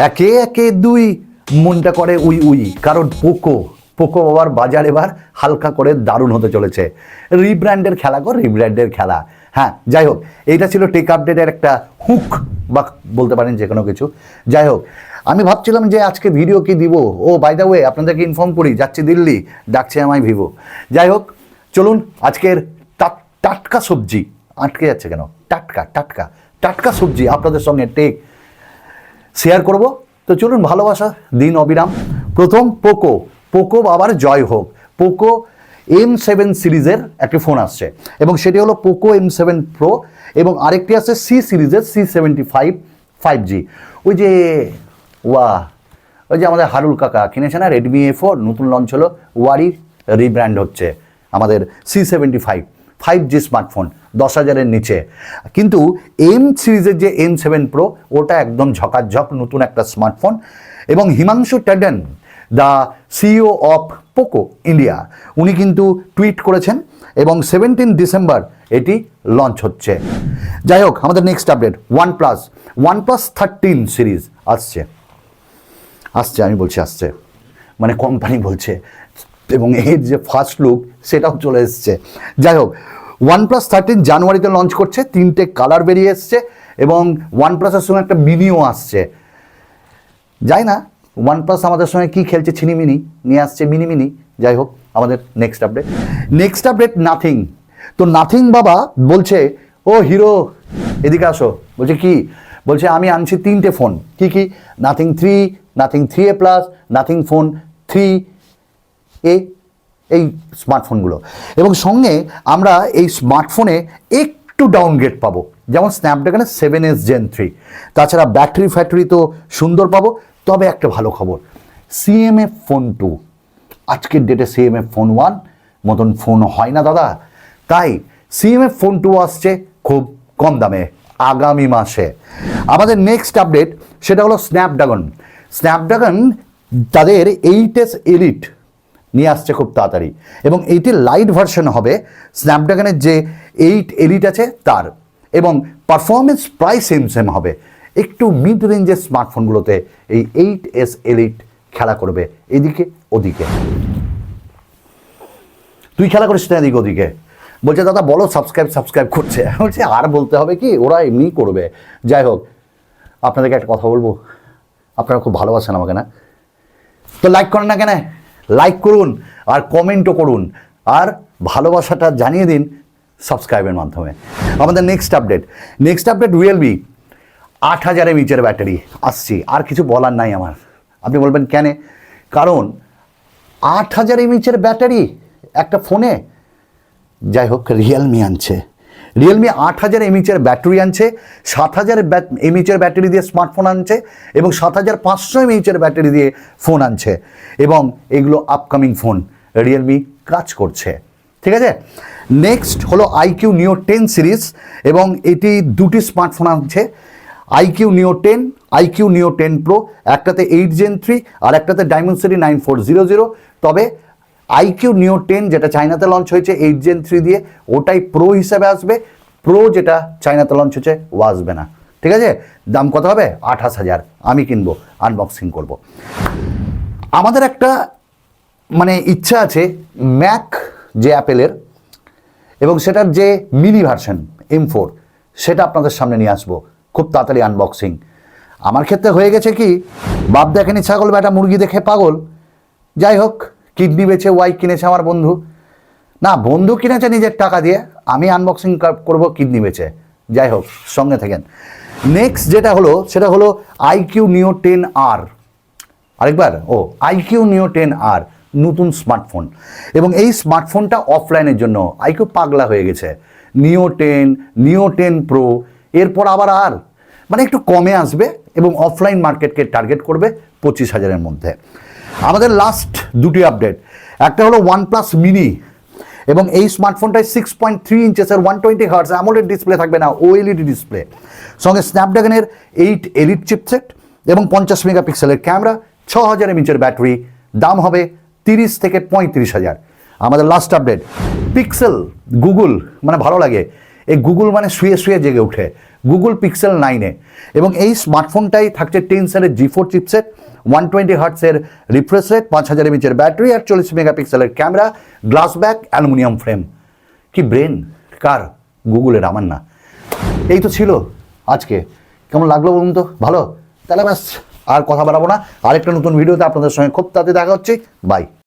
একে একে দুই মনটা করে উই উই। কারণ পোকো পোকো বাবার বাজার এবার হালকা করে দারুণ হতে চলেছে। রিব্র্যান্ডের খেলা কর রিব্র্যান্ডের খেলা। হ্যাঁ যাই হোক, এইটা ছিল টেক আপডেটের একটা হুক বা বলতে পারেন যে কোনো কিছু। যাই হোক, আমি ভাবছিলাম যে আজকে ভিডিও কি দিব? ও বাই দ্য ওয়ে আপনাদেরকে ইনফর্ম করি, যাচ্ছি দিল্লি, ডাকছে আমায় ভিভো। যাই হোক, চলুন, আজকের টাট- টাটকা সবজি। আটকে যাচ্ছে কেন? টাটকা টাটকা টাটকা সবজি আপনাদের সঙ্গে টেক শেয়ার করব। তো চলুন, ভালোবাসা, দিন অবিরাম। প্রথম পোকো পোকো বাবার জয় হোক। পোকো এম সেভেন সিরিজের একটি ফোন আসছে এবং সেটি হলো পোকো এম সেভেন প্রো এবং আরেকটি আছে সি সিরিজের C seventy five five G ওই যে ওয়া ওই যে আমাদের হারুল কাকা কিনেছে না রেডমি এ ফোর নতুন লঞ্চ হলো ওয়ারি রিব্র্যান্ড হচ্ছে আমাদের C seventy five five G smartphone দশ হাজারের নিচে। কিন্তু এম সিরিজের যে এম সেভেন প্রো ওটা একদম ঝকাঝক নতুন একটা স্মার্টফোন এবং Himanshu Tandon the CEO of Poco India উনি কিন্তু টুইট করেছেন এবং সেভেন্টিন ডিসেম্বর এটি লঞ্চ হচ্ছে। যাই হোক, আমাদের next update one plus one plus thirteen series আসছে। আসছে, আমি বলছি আসছে। মানে কোম্পানি বলছে এবং এর যে ফার্স্ট লুক সেটাও চলে এসছে। যাই হোক ওয়ান প্লাস থার্টিন জানুয়ারিতে লঞ্চ করছে, তিনটে কালার বেরিয়ে এসছে এবং ওয়ান প্লাসের সঙ্গে একটা মিনিও আসছে। যাই না ওয়ান প্লাস আমাদের সঙ্গে কী খেলছে ছিনিমিনি নিয়ে আসছে মিনি মিনি যাই হোক, আমাদের next update next update nothing তো নাথিং বাবা বলছে, ও হিরো, এদিকে আসো। বলছে, কি? বলছে, আমি আনছি তিনটে ফোন কি কি? Nothing three nothing three A plus nothing phone three A এই স্মার্টফোনগুলো এবং সঙ্গে আমরা এই স্মার্টফোনে একটু ডাউনগ্রেড পাবো। যেমন স্ন্যাপড্রাগনের সেভেন এস জেন থ্রি তাছাড়া ব্যাটারি ফ্যাক্টরি তো সুন্দর পাবো। তবে একটা ভালো খবর সিএমএফ ফোন টু আজকের ডেটে সিএমএফ ফোন ওয়ান মতন ফোন হয় না দাদা। তাই সিএমএফ ফোন টু আসছে খুব কম দামে, আগামী মাসে। আমাদের নেক্সট আপডেট সেটা হলো স্ন্যাপড্রাগন স্ন্যাপড্রাগন তাদের এইট এস এলিট নিয়ে আসছে খুব তাড়াতাড়ি। এবং এইটির লাইট ভার্সন হবে স্ন্যাপড্রাগনের যে এইট এলিট আছে তার। এবং পারফরমেন্স প্রায় সেম সেম হবে। একটু মিড রেঞ্জের স্মার্টফোনগুলোতে এই এইট এস এলিট খেলা করবে। এদিকে, ওদিকে। তুই খেলা করিস না এদিকে, ওদিকে। বলছে, দাদা, বলো সাবস্ক্রাইব সাবস্ক্রাইব করছে। বলছে, আর বলতে হবে কি, ওরা এমনি করবে। যাই হোক, আপনাদেরকে একটা কথা বলব। আপনারা খুব ভালোবাসেন আমাকে, না? তো লাইক করেন না কেন? লাইক করুন আর কমেন্টও করুন। আর ভালোবাসাটা জানিয়ে দিন সাবস্ক্রাইবের মাধ্যমে। আমাদের next update next update Realme আট হাজার এমএচের ব্যাটারি আসছি। আর কিছু বলার নাই আমার। আপনি বলবেন কেন? কারণ আট হাজার এমএচের ব্যাটারি একটা ফোনে যাই হোক রিয়েলমি আনছে। রিয়েলমি আট হাজার এমএচের ব্যাটারি আনছে, সাত হাজার এমএচের ব্যাটারি দিয়ে স্মার্টফোন আনছে, এবং সাত হাজার পাঁচশো এমএচের ব্যাটারি দিয়ে ফোন আনছে। এবং এগুলো আপকামিং ফোন রিয়েলমি কাজ করছে। ঠিক আছে? নেক্সট হলো আইকিউ নিও টেন সিরিজ এবং এটি দুটি স্মার্টফোন আনছে। IQOO neo ten iQOO neo ten pro একটাতে এইট জেন থ্রি আর একটাতে Dimensity nine four zero zero তবে আইকিউ নিও টেন যেটা চাইনাতে লঞ্চ হয়েছে এইট জেন থ্রি দিয়ে, ওটাই প্রো হিসাবে আসবে। প্রো যেটা চাইনাতে লঞ্চ হয়েছে, ও আসবে না। ঠিক আছে? দাম কত হবে? আঠাশ হাজার। আমি কিনবো আনবক্সিং করব। আমাদের একটা মানে ইচ্ছা আছে ম্যাক যে অ্যাপেলের, এবং সেটার যে মিনি ভার্সন এম ফোর সেটা আপনাদের সামনে নিয়ে আসব। খুব তাড়াতাড়ি আনবক্সিং আমার ক্ষেত্রে হয়ে গেছে কি, বাপ দেখেনি ছাগল বেটা মুরগি দেখে পাগল। যাই হোক কিডনি বেচে ওয়াই কিনেছে আমার বন্ধু। না, বন্ধু কিনেছে নিজের টাকা দিয়ে, আমি আনবক্সিং করব কিডনি বেচে। যাই হোক, সঙ্গে থাকেন। নেক্সট যেটা হলো, সেটা হলো আইকিউ নিও টেন আর আরেকবার, ও আইকিউ নিও টেন আর নতুন স্মার্টফোন এবং এই স্মার্টফোনটা অফলাইনের জন্য আইকিউ পাগলা হয়ে গেছে। নিও টেন নিও টেন প্রো এরপর আবার আর। মানে একটু কমে আসবে এবং অফলাইন মার্কেটকে টার্গেট করবে পঁচিশ হাজারের মধ্যে। আমাদের লাস্ট দুটি আপডেট একটা হলো ওয়ান প্লাস মিনি এবং এই স্মার্টফোনটায় six point three ইঞ্চেসের one twenty hertz AMOLED display থাকবে না ওএলইডি ডিসপ্লে সঙ্গে স্ন্যাপড্রাগনের এইট এলিট চিপসেট এবং পঞ্চাশ মেগাপিক্সেলের ক্যামেরা ছ হাজার এমএচের ব্যাটারি দাম হবে তিরিশ থেকে পঁয়ত্রিশ হাজার। আমাদের লাস্ট আপডেট পিক্সেল গুগল মানে ভালো লাগে। এই গুগল মানে শুয়ে শুয়ে জেগে উঠে গুগল পিক্সেল নাইনে এবং এই স্মার্টফোনটাই থাকছে ten টেনসারের G four chipset one twenty হার্টসের refresh rate পাঁচ হাজার এমএচের ব্যাটারি আর চল্লিশ মেগাপিক্সেলের camera glass back aluminium frame কি ব্রেন কার? গুগলের আমার না। এই তো ছিল আজকে। কেমন লাগল বলুন তো? ভালো? তাহলে ব্যাস, আর কথা বাড়াবো না। আরেকটা নতুন ভিডিওতে আপনাদের সঙ্গে খুব তাড়াতাড়ি দেখা হচ্ছে। বাই